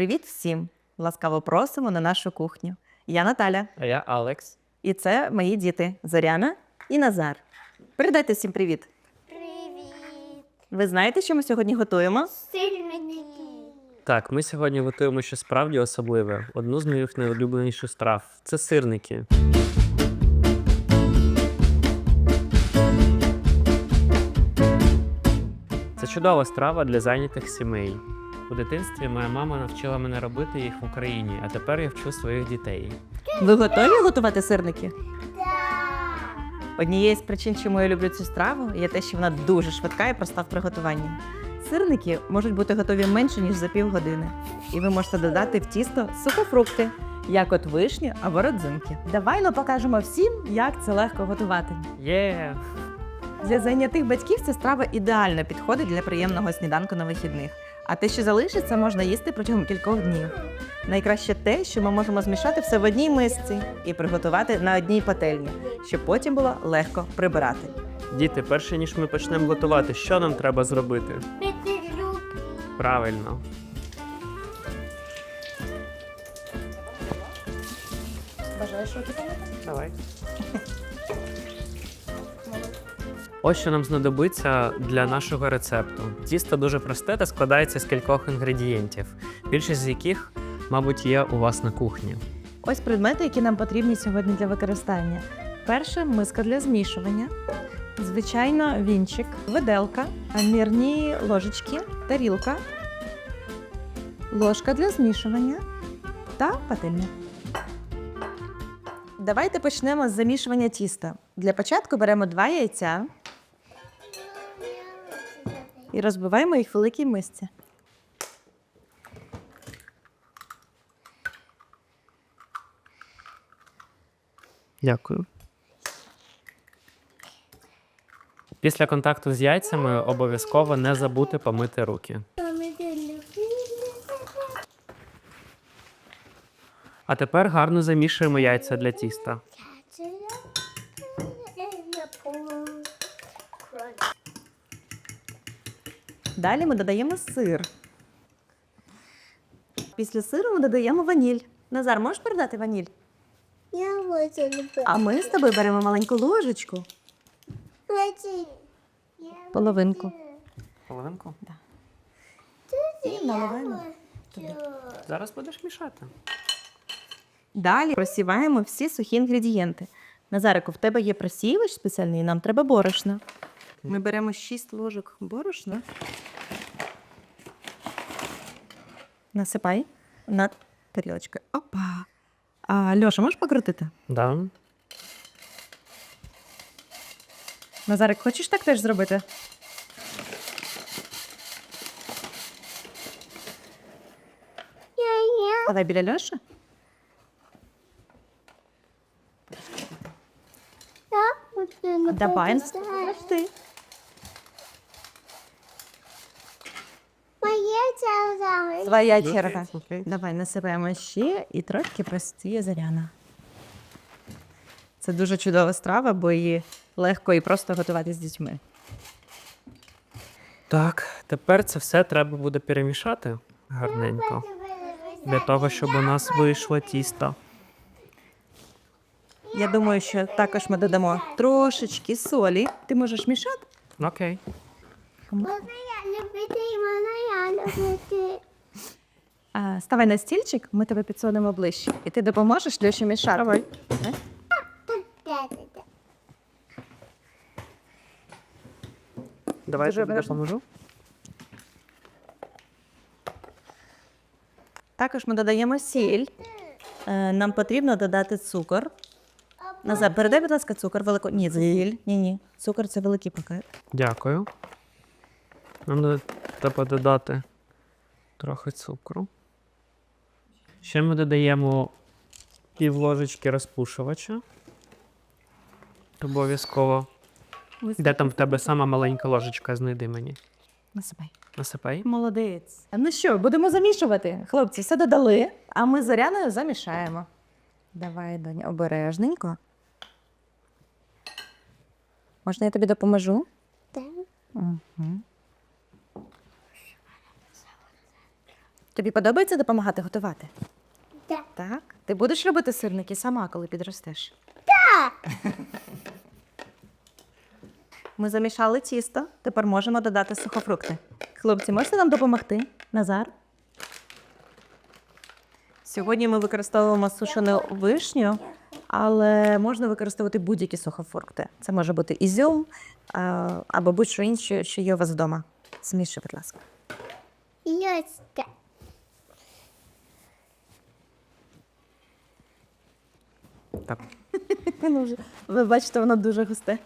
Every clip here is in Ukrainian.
Привіт всім! Ласкаво просимо на нашу кухню. Я Наталя, А я Алекс. і це мої діти Зоряна і Назар. Передайте всім привіт. Привіт! Ви знаєте, що ми сьогодні готуємо? Сильники! Так, ми сьогодні готуємо щось справді особливе. Одну з моїх найулюбленіших страв це сирники. Це чудова страва для зайнятих сімей. У дитинстві моя мама навчила мене робити їх в Україні, а тепер я вчу своїх дітей. Ви готові готувати сирники? Однією з причин, чому я люблю цю страву, є те, що вона дуже швидка і проста в приготуванні. Сирники можуть бути готові менше ніж за півгодини, і ви можете додати в тісто сухофрукти, як от вишню або родзинки. Давай ну покажемо всім, як це легко готувати. Є! Для зайнятих батьків ця страва ідеально підходить для приємного сніданку на вихідних. А те, що залишиться, можна їсти протягом кількох днів. Найкраще те, що ми можемо змішати все в одній мисці і приготувати на одній пательні, щоб потім було легко прибирати. Діти, перше ніж ми почнемо готувати, що нам треба зробити? Мити руки! Правильно. Бажаєш руки Давай. Ось що нам знадобиться для нашого рецепту. Тісто дуже просте та складається з кількох інгредієнтів, більшість з яких, мабуть, є у вас на кухні. Ось предмети, які нам потрібні сьогодні для використання. Перше миска для змішування, звичайно, вінчик, виделка, мірні ложечки, тарілка, ложка для змішування та пательня. Давайте почнемо з замішування тіста. Для початку беремо два яйця і розбиваємо їх в великій мисці. Дякую. Після контакту з яйцями обов'язково не забути помити руки. А тепер гарно замішуємо яйця для тіста. Далі ми додаємо сир. Після сиру ми додаємо ваніль. Назар, можеш передати ваніль? Я хочу любити. А ми з тобою беремо маленьку ложечку. Хочу. Половинку. Половинку? І наливаємо. Зараз будеш мішати. Далі просіваємо всі сухі інгредієнти. Назарику, в тебе є просіювач спеціальний, нам треба борошна. Ми беремо 6 ложок борошна. Насипай на тарілочку. Опа. А, Льоша, можеш покрутити? Да. Назарик, хочеш так теж зробити? Давай біля Льоші. Давай. Ти. Моє це Твоя черга. Окей. Давай насипаємо ще і трошки простіє заряна. Це дуже чудова страва, бо її легко і просто готувати з дітьми. Так, тепер це все треба буде перемішати гарненько. Для того, щоб у нас вийшло тісто. Я думаю, що також ми додамо трошечки солі. Ти можеш мішати? Окей. Можна я любити, можна я любити. А, ставай на стільчик, ми тебе підсунемо ближче. І ти допоможеш Льоші мішати. Давай. Давай я тобі допоможу. Також ми додаємо сіль. Е, Нам потрібно додати цукор. Назад, передай, будь ласка, цукор велико. Ні, сіль. Ні, ні. Цукор це великий пакет. Дякую. Нам треба додати трохи цукру. Ще ми додаємо пів ложечки розпушувача. Обов'язково. Де там в тебе сама маленька ложечка, знайди мені. Насипай. Насипай. Молодець. Ну що, будемо замішувати. Хлопці, все додали, а ми з Зоряною замішаємо. Давай, доня, обережненько. Можна я тобі допоможу? Так. Угу. Тобі подобається допомагати готувати? Так. Так. Ти будеш робити сирники сама, коли підростеш? Так. Ми замішали тісто, тепер можемо додати сухофрукти. Хлопці, можете нам допомогти? Назар? Сьогодні ми використовуємо сушену вишню, але можна використовувати будь-які сухофрукти. Це може бути ізюм або будь-що інше, що є у вас вдома. Змішуй, будь ласка. Йоська. Так. Ну, вже- Ви бачите, воно дуже густе.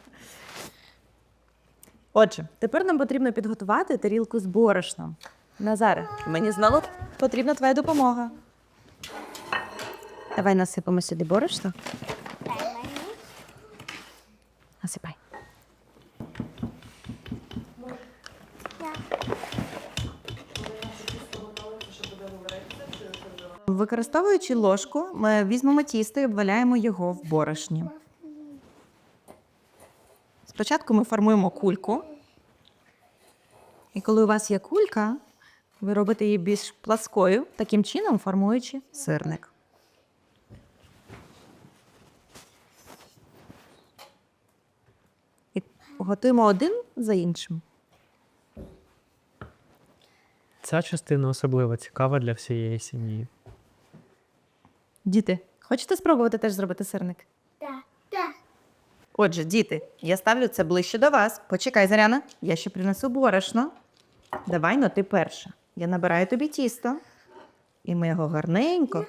Отже, тепер нам потрібно підготувати тарілку з борошном. Назаре, мені знову потрібна твоя допомога. Давай насипемо сюди борошно. Насипай. Використовуючи ложку, ми візьмемо тісто і обваляємо його в борошні. Спочатку ми формуємо кульку. І коли у вас є кулька, ви робите її більш пласкою, таким чином формуючи сирник. І готуємо один за іншим. Ця частина особливо цікава для всієї сім'ї. Діти, хочете спробувати теж зробити сирник? Так. Так. Отже, діти, я ставлю це ближче до вас. Почекай, Заряна, я ще принесу борошно. Давай, ну ти перша. Я набираю тобі тісто, і ми його гарненько.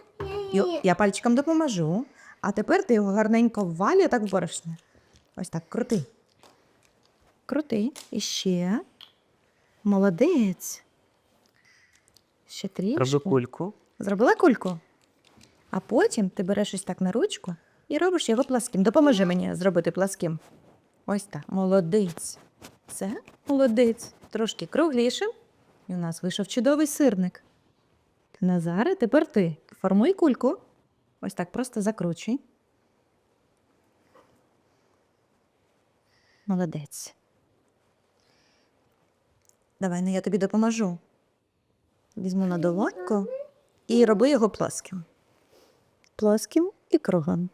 І я пальчиком допоможу. А тепер ти його гарненько ввалює так в борошне. Ось так, крути. Крути. І ще. Молодець. Ще трішки. Роблю кульку. Зробила кульку. А потім ти береш ось так на ручку і робиш його пласким. Допоможи мені зробити пласким. Ось так. Молодець. Це молодець. Трошки круглішим. І у нас вийшов чудовий сирник. Назаре, тепер ти формуй кульку. Ось так просто закручуй. Молодець. Давай, ну я тобі допоможу. Візьму на долоньку і роби його плоским. Плоским і круглим.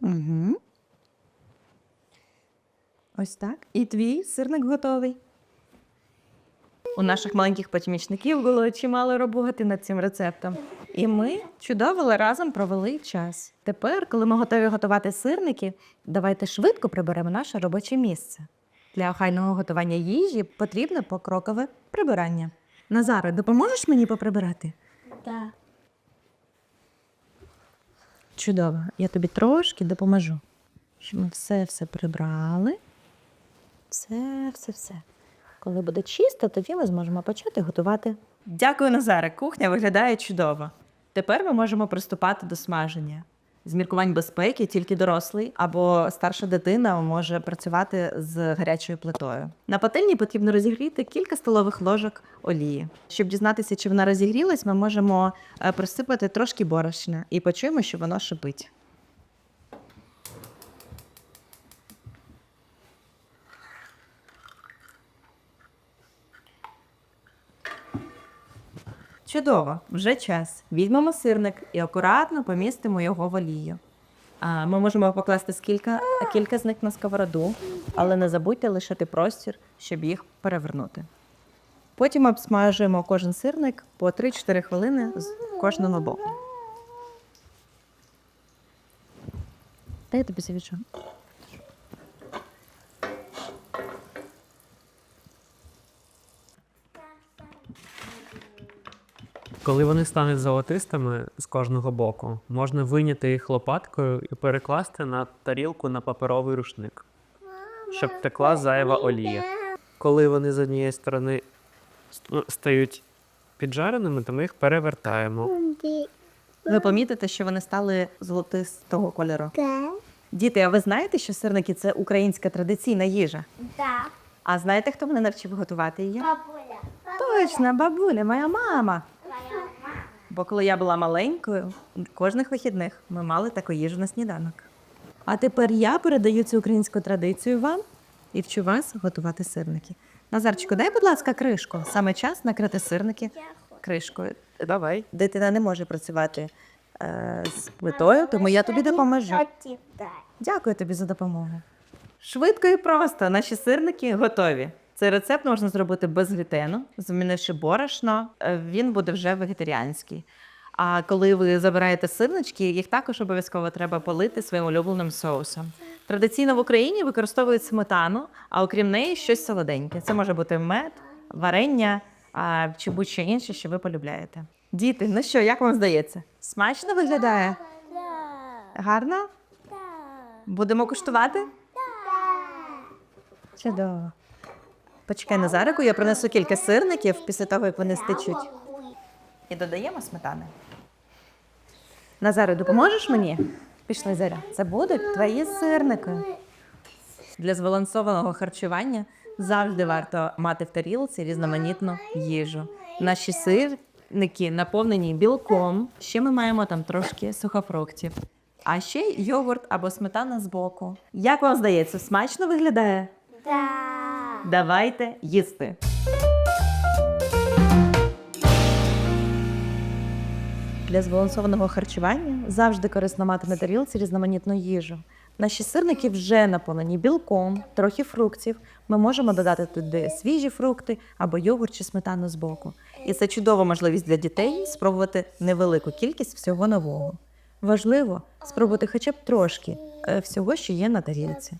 Угу. Ось так. І твій сирник готовий. У наших маленьких помічників було чимало роботи над цим рецептом. І ми чудово разом провели час. Тепер, коли ми готові готувати сирники, давайте швидко приберемо наше робоче місце. Для охайного готування їжі потрібне покрокове прибирання. Назаре, допоможеш мені поприбирати? Так. Чудово, я тобі трошки допоможу. Щоб ми все все прибрали. Все, все, все. Коли буде чисто, тоді ми зможемо почати готувати. Дякую, Назаре. Кухня виглядає чудово. Тепер ми можемо приступати до смаження. З міркувань безпеки тільки дорослий або старша дитина може працювати з гарячою плитою. На пательні потрібно розігріти кілька столових ложок олії. Щоб дізнатися, чи вона розігрілась, ми можемо е, присипати трошки борошна і почуємо, що воно шипить. Чудово, вже час. Візьмемо сирник і акуратно помістимо його в олію. А, ми можемо покласти скільки, кілька з них на сковороду, але не забудьте лишити простір, щоб їх перевернути. Потім обсмажуємо кожен сирник по 3-4 хвилини з кожного боку. Дай я тобі завічу. Коли вони стануть золотистими з кожного боку, можна вийняти їх лопаткою і перекласти на тарілку на паперовий рушник, щоб текла зайва олія. Коли вони з однієї сторони стають піджареними, то ми їх перевертаємо. Ви помітите, що вони стали золотистого кольору. Так. Діти, а ви знаєте, що сирники це українська традиційна їжа? Так. А знаєте, хто мене навчив готувати її? Бабуля. Точно, бабуля, моя мама. Бо коли я була маленькою, кожних вихідних ми мали таку їжу на сніданок. А тепер я передаю цю українську традицію вам і вчу вас готувати сирники. Назарчику, дай, будь ласка, кришку. Саме час накрити сирники кришкою. Давай. Дитина не може працювати е, з плитою, тому я тобі допоможу. Дякую тобі за допомогу. Швидко і просто. Наші сирники готові. Цей рецепт можна зробити без глютену, замінивши борошно, е, він буде вже вегетаріанський. А коли ви забираєте сирнички, їх також обов'язково треба полити своїм улюбленим соусом. Традиційно в Україні використовують сметану, а окрім неї щось солоденьке. Це може бути мед, варення чи будь-що інше, що ви полюбляєте. Діти, ну що, як вам здається? Смачно виглядає? Гарно? Будемо куштувати? Чудово. Почекай Назарику, я принесу кілька сирників після того, як вони стечуть. І додаємо сметани. Назаре, допоможеш мені? Пішли, Заря. Це будуть твої сирники. Для збалансованого харчування завжди варто мати в тарілці різноманітну їжу. Наші сирники наповнені білком. Ще ми маємо там трошки сухофруктів. А ще йогурт або сметана збоку. Як вам здається, смачно виглядає? Давайте їсти. Для збалансованого харчування завжди корисно мати на тарілці різноманітну їжу. Наші сирники вже наповнені білком, трохи фруктів. Ми можемо додати туди свіжі фрукти або йогурт чи сметану з боку. І це чудова можливість для дітей спробувати невелику кількість всього нового. Важливо спробувати хоча б трошки е, всього, що є на тарілці.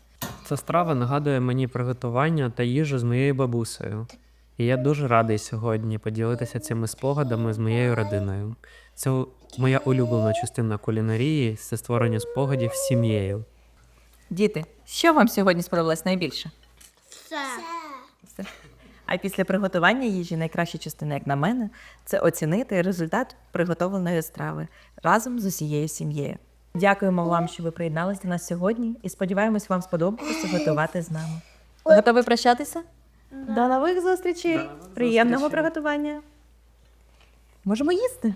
Ця страва нагадує мені приготування та їжу з моєю бабусею. І я дуже радий сьогодні поділитися цими спогадами з моєю родиною. Це моя улюблена частина кулінарії це створення спогадів з сім'єю. Діти, що вам сьогодні сподобалось найбільше? Все. А після приготування їжі найкраща частина, як на мене, це оцінити результат приготовленої страви разом з усією сім'єю. Дякуємо вам, що ви приєдналися до нас сьогодні, і сподіваємось, вам сподобалося готувати з нами. Готові прощатися? До нових зустрічей! Приємного приготування! Можемо їсти.